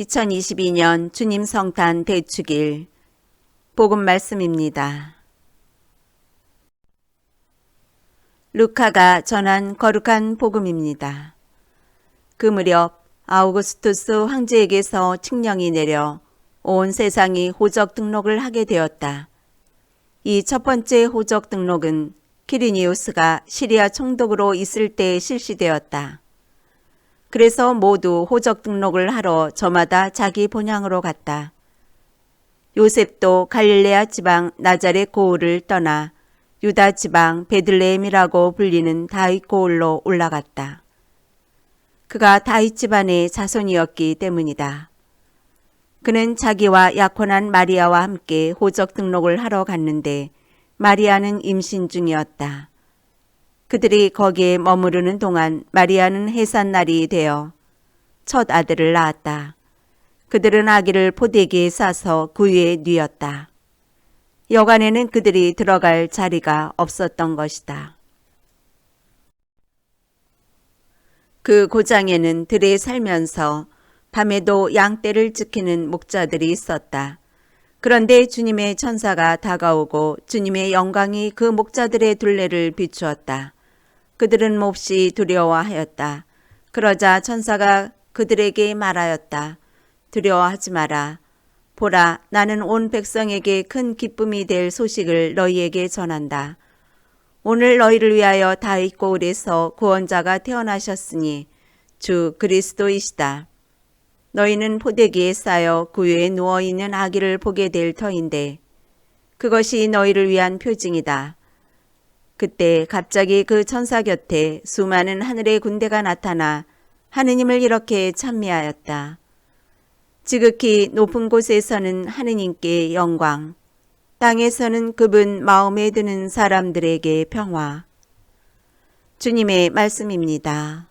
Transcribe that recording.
2022년 주님 성탄 대축일 복음 말씀입니다. 루카가 전한 거룩한 복음입니다. 그 무렵 아우구스투스 황제에게서 칙령이 내려 온 세상이 호적 등록을 하게 되었다. 이 첫 번째 호적 등록은 키리니우스가 시리아 총독으로 있을 때 실시되었다. 그래서 모두 호적 등록을 하러 저마다 자기 본향으로 갔다. 요셉도 갈릴레아 지방 나자렛 고을을 떠나 유다 지방 베들레헴이라고 불리는 다윗 고을로 올라갔다. 그가 다윗 집안의 자손이었기 때문이다. 그는 자기와 약혼한 마리아와 함께 호적 등록을 하러 갔는데 마리아는 임신 중이었다. 그들이 거기에 머무르는 동안 마리아는 해산날이 되어 첫 아들을 낳았다. 그들은 아기를 포대기에 싸서 그 위에 뉘었다. 여간에는 그들이 들어갈 자리가 없었던 것이다. 그 고장에는 들에 살면서 밤에도 양떼를 지키는 목자들이 있었다. 그런데 주님의 천사가 다가오고 주님의 영광이 그 목자들의 둘레를 비추었다. 그들은 몹시 두려워하였다. 그러자 천사가 그들에게 말하였다. 두려워하지 마라. 보라, 나는 온 백성에게 큰 기쁨이 될 소식을 너희에게 전한다. 오늘 너희를 위하여 다윗 고을에서 구원자가 태어나셨으니 주 그리스도이시다. 너희는 포대기에 쌓여 그 위에 누워 있는 아기를 보게 될 터인데 그것이 너희를 위한 표징이다. 그때 갑자기 그 천사 곁에 수많은 하늘의 군대가 나타나 하느님을 이렇게 찬미하였다. 지극히 높은 곳에서는 하느님께 영광, 땅에서는 그분 마음에 드는 사람들에게 평화. 주님의 말씀입니다.